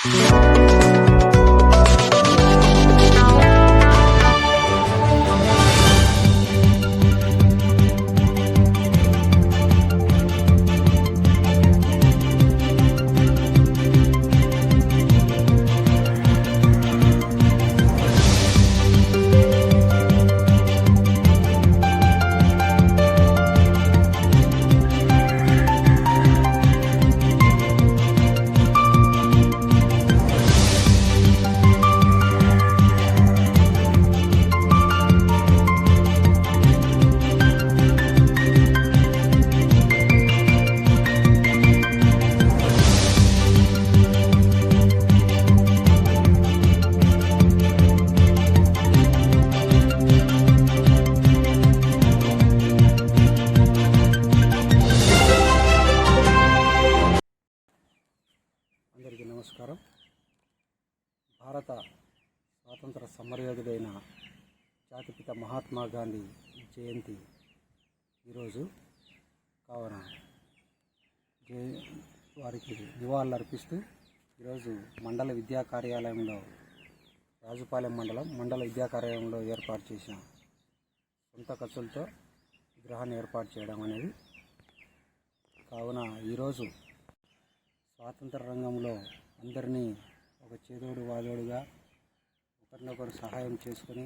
అందరికీ నమస్కారం. భారత స్వాతంత్ర సమరయోధుడైన జాతిపిత మహాత్మా గాంధీ జయంతి ఈరోజు కావున జయ వారికి నివాళులు అర్పిస్తూ ఈరోజు మండల విద్యా కార్యాలయంలో రాజుపాలెం మండలం మండల విద్యా కార్యాలయంలో ఏర్పాటు చేసిన సొంత ఖర్చులతో విగ్రహాన్ని ఏర్పాటు చేయడం అనేది కావున ఈరోజు స్వాతంత్ర రంగంలో అందరినీ ఒక చేదోడు వాదోడుగా ఒకరినొకరు సహాయం చేసుకొని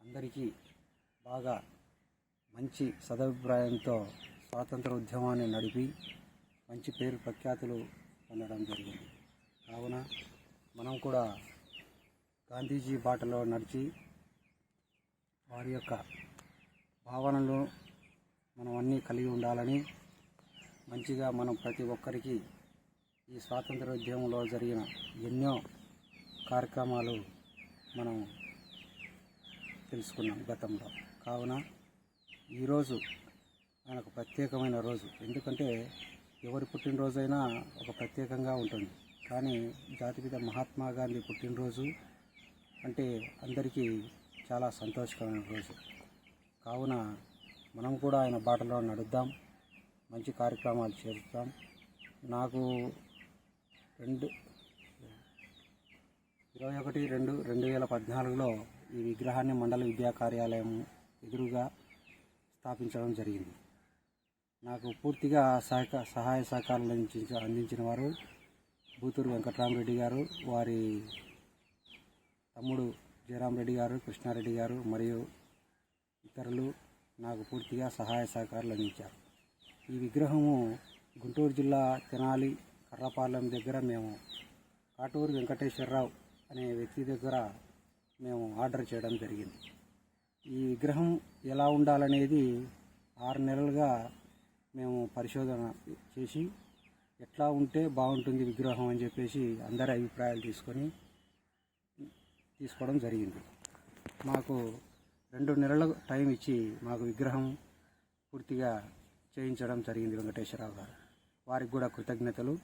అందరికీ బాగా మంచి సదభిప్రాయంతో స్వాతంత్ర ఉద్యమాన్ని నడిపి మంచి పేరు ప్రఖ్యాతులు పొందడం జరిగింది. కావున మనం కూడా గాంధీజీ బాటలో నడిచి వారి యొక్క భావనలు మనం అన్నీ కలిగి ఉండాలని మంచిగా మనం ప్రతి ఒక్కరికి ఈ స్వాతంత్ర ఉద్యమంలో జరిగిన ఎన్నో కార్యక్రమాలు మనం తెలుసుకున్నాం గతంలో. కావున ఈరోజు ఆయనకు ప్రత్యేకమైన రోజు. ఎందుకంటే ఎవరి పుట్టినరోజైనా ఒక ప్రత్యేకంగా ఉంటుంది. కానీ జాతిపిత మహాత్మా గాంధీ పుట్టినరోజు అంటే అందరికీ చాలా సంతోషకరమైన రోజు. కావున మనం కూడా ఆయన బాటలో నడుద్దాం. మంచి కార్యక్రమాలు చేస్తాం. నాకు రెండు. ఇరవై ఒకటి రెండు రెండు వేల పద్నాలుగులో ఈ విగ్రహాన్ని మండల విద్యా కార్యాలయం ఎదురుగా స్థాపించడం జరిగింది. నాకు పూర్తిగా సహక సహాయ సహకారాలు అందించిన అందించిన వారు బూతూరు వెంకటరామరెడ్డి గారు వారి తమ్ముడు జయరామరెడ్డి గారు కృష్ణారెడ్డి గారు మరియు ఇతరులు నాకు పూర్తిగా సహాయ సహకారాలు అందించారు. ఈ విగ్రహము గుంటూరు జిల్లా తెనాలి కర్రపాలెం దగ్గర మేము కాటూరు వెంకటేశ్వరరావు అనే వ్యక్తి దగ్గర మేము ఆర్డర్ చేయడం జరిగింది. ఈ విగ్రహం ఎలా ఉండాలనేది ఆరు నెలలుగా మేము పరిశోధన చేసి ఎట్లా ఉంటే బాగుంటుంది విగ్రహం అని చెప్పేసి అందరి అభిప్రాయాలు తీసుకొని తీసుకోవడం జరిగింది. మాకు రెండు నెలల టైం ఇచ్చి మాకు విగ్రహం పూర్తిగా చేయించడం జరిగింది వెంకటేశ్వరరావు గారు. వారికి కూడా కృతజ్ఞతలు.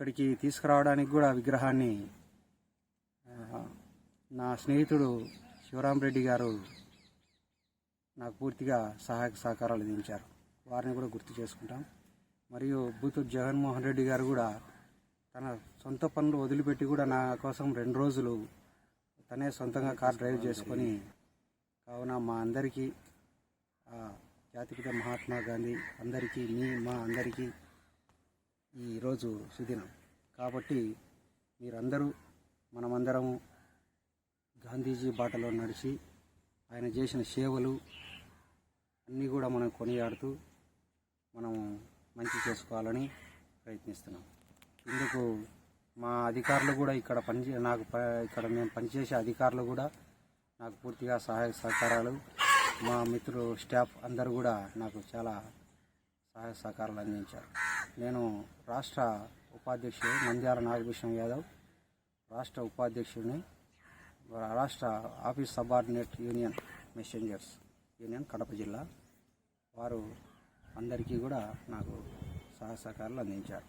ఇక్కడికి తీసుకురావడానికి కూడా విగ్రహాన్ని నా స్నేహితుడు శివరామరెడ్డి గారు నాకు పూర్తిగా సహాయక సహకారాలు అందించారు. వారిని కూడా గుర్తు చేసుకుంటాం. మరియు బూతు జగన్మోహన్ రెడ్డి గారు కూడా తన సొంత పనులు వదిలిపెట్టి కూడా నా కోసం రెండు రోజులు తనే సొంతంగా కార్ డ్రైవ్ చేసుకొని కావున మా అందరికీ జాతిపిత మహాత్మా గాంధీ అందరికీ మీ మా అందరికీ ఈరోజు సుదినం. కాబట్టి మీరందరూ మనమందరము గాంధీజీ బాటలో నడిచి ఆయన చేసిన సేవలు అన్నీ కూడా మనం కొనియాడుతూ మనం మంచి చేసుకోవాలని ప్రయత్నిస్తున్నాం. ఇందుకు మా అధికారులు కూడా ఇక్కడ పనిచే నాకు ప- ఇక్కడ మేము పనిచేసే అధికారులు కూడా నాకు పూర్తిగా సహాయ సహకారాలు. మా మిత్రులు స్టాఫ్ అందరూ కూడా నాకు చాలా సహాయ సహకారాలు అందించారు. నేను రాష్ట్ర ఉపాధ్యక్షుడు నంద్యాల నాగభూషణ్ యాదవ్ రాష్ట్ర ఉపాధ్యక్షుడిని రాష్ట్ర office subordinate union messengers union Kadapa జిల్లా వారు అందరికీ కూడా నాకు సహాయ సహకారాలు అందించారు.